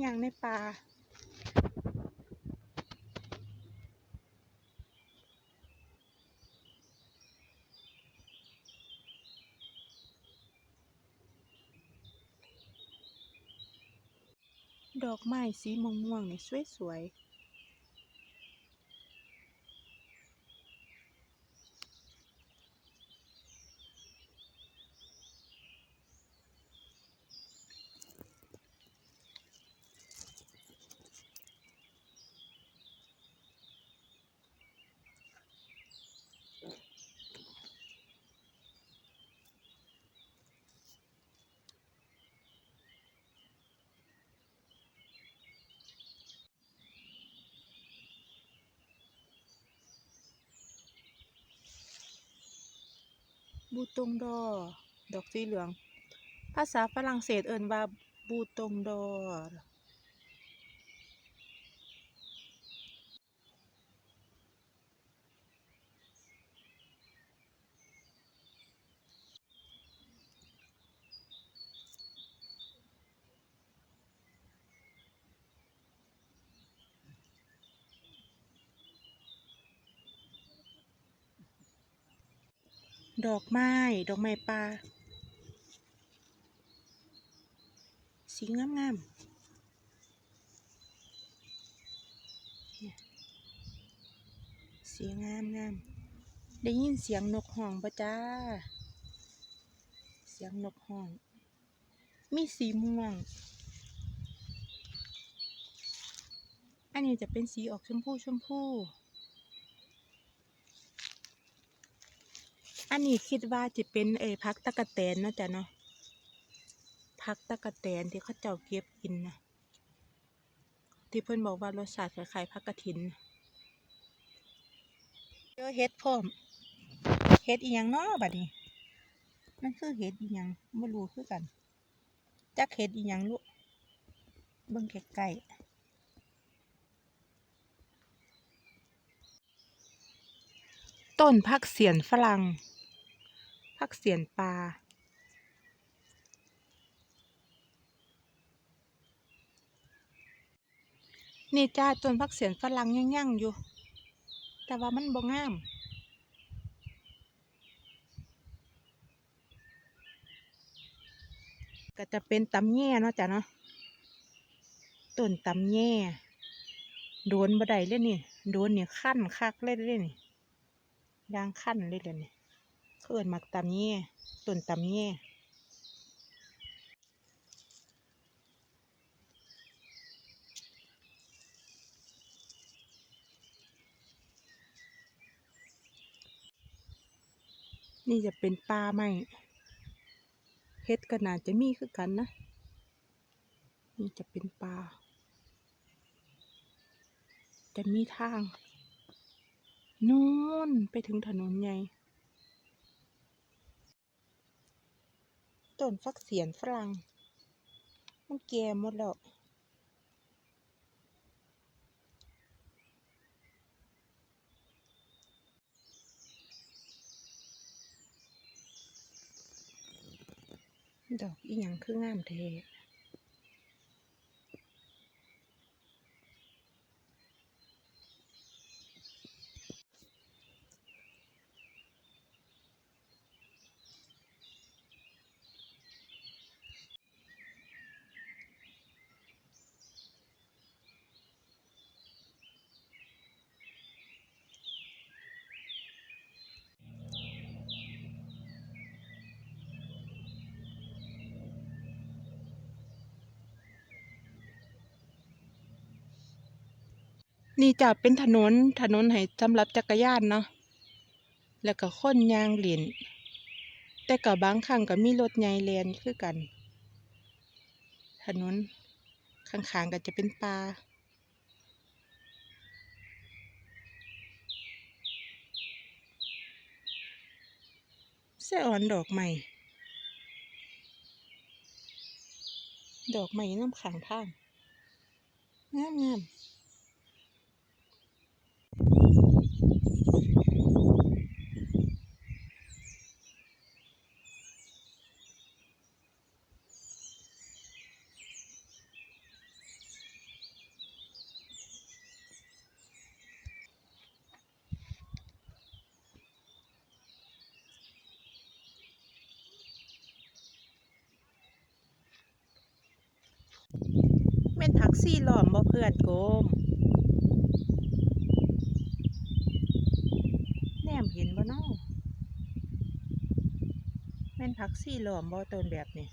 อย่างในป่าดอกไม้สีม่วงๆนี่สวยๆ บูตงดอ ดอกสีเหลือง ภาษาฝรั่งเศสเอิ้นว่าบูตงดอ ดอกไม้ ดอกไม้ป่าสีงามงามๆเนี่ยสีงามงามได้ยินเสียงนกห้องปะจ้า เสียงนกห้อง มีสีม่วง อันนี้จะเป็นสีออกชมพูชมพู อันนี้คิดว่าจะเป็นเอพักตะกะแตนนาะจ๊ะเนาะพักตะกะแตนที่เขาเจ้าเก็บกินนะที่เพิ่อนบอกว่ารสชาติคล้ายๆพักกระถินเจอเฮ็ดพร้อมเฮ็ดอีหยังเนาะบัดนี้ มันคือเฮ็ดอีหยังไม่รู้คือกันจักเฮ็ดอีหยังลูกเบิ่งใกล้ๆต้นพักเสียนฝรั่ง ผักเสียนปลานี่จ้าต้นผักเสียนฝรั่งยังๆอยู่ แต่ว่ามันบ่งาม ก็จะเป็นตำแย่เนาะจ้ะเนาะต้นตำแย่โดนบ่ได้เลยนี่โดนนี่ขั้นคักเลยเลยนี่ยางขั้นเลยเลยนี่ เขาเอิ้นหมักตำแย่ต้นตำแย่นี่จะเป็นป่าไหมเฮ็ดก็น่าจะมีคือกันนะ นี่จะเป็นป่าจะมีทาง นู่นไปถึงถนนใหญ่ ต้นฟักเสียนฝรั่ง มันแก่หมดแล้ว ดอกอีหยังคืองามเท นี่จะเป็นถนนถนนให้สำหรับจักรยานเนาะแล้วก็คนยางเหรียญแต่ก็บางครั้งก็มีรถใหญ่แลนคือกัน ถนนข้างๆก็จะเป็นป่าแซอ่อนดอกใหม่ ดอกใหม่น้ำขังทางงามง กซี่หลอมบ่เพื่อนโกมแนมเห็นบ่เนาะแม่นผักซี่หลอมบ่ต้นแบบนี้